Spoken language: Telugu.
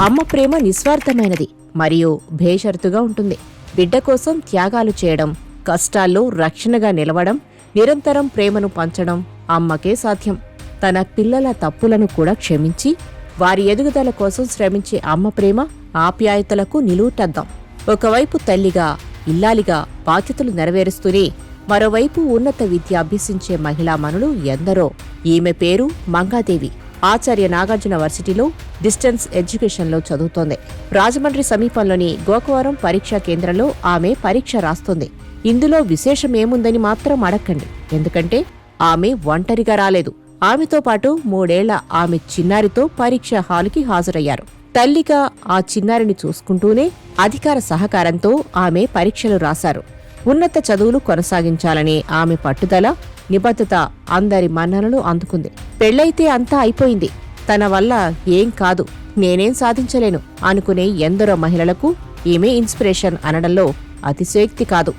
అమ్మ ప్రేమ నిస్వార్థమైనది మరియు భేషరతుగా ఉంటుంది. బిడ్డ కోసం త్యాగాలు చేయడం కష్టాల్లో రక్షణగా నిలవడం నిరంతరం ప్రేమను పంచడం అమ్మకే సాధ్యం. తన పిల్లల తప్పులను కూడా క్షమించి వారి ఎదుగుదల కోసం శ్రమించే అమ్మ ప్రేమ ఆప్యాయతలకు నిలువుటద్దాం. ఒకవైపు తల్లిగా ఇల్లాలిగా బాధ్యతలు నెరవేరుస్తూనే మరోవైపు ఉన్నత విద్య అభ్యసించే మహిళా మనులు ఎందరో. ఈమె పేరు మంగాదేవి. ఆచార్య నాగార్జున వర్సిటీలో డిస్టెన్స్ ఎడ్యుకేషన్లో చదువుతోంది. రాజమండ్రి సమీపంలోని గోకవరం పరీక్షా కేంద్రంలో ఆమె పరీక్ష రాస్తోంది. ఇందులో విశేషమేముందని మాత్రం అడక్కండి ఎందుకంటే ఆమె ఒంటరిగా రాలేదు. ఆమెతో పాటు మూడేళ్ళ ఆమె చిన్నారితో పరీక్ష హాలుకి హాజరయ్యారు. తల్లిగా ఆ చిన్నారిని చూసుకుంటూనే అధికార సహకారంతో ఆమె పరీక్షలు రాశారు. ఉన్నత చదువులు కొనసాగించాలని ఆమె పట్టుదల నిబద్ధత అందరి మన్ననలు అందుకుంది. పెళ్ళైతే అంతా అయిపోయింది. తన వల్ల ఏం కాదు. నేనేం సాధించలేను అనుకునే ఎందరో మహిళలకు ఈమె ఇన్స్పిరేషన్ అనడంలో అతిశయోక్తి కాదు.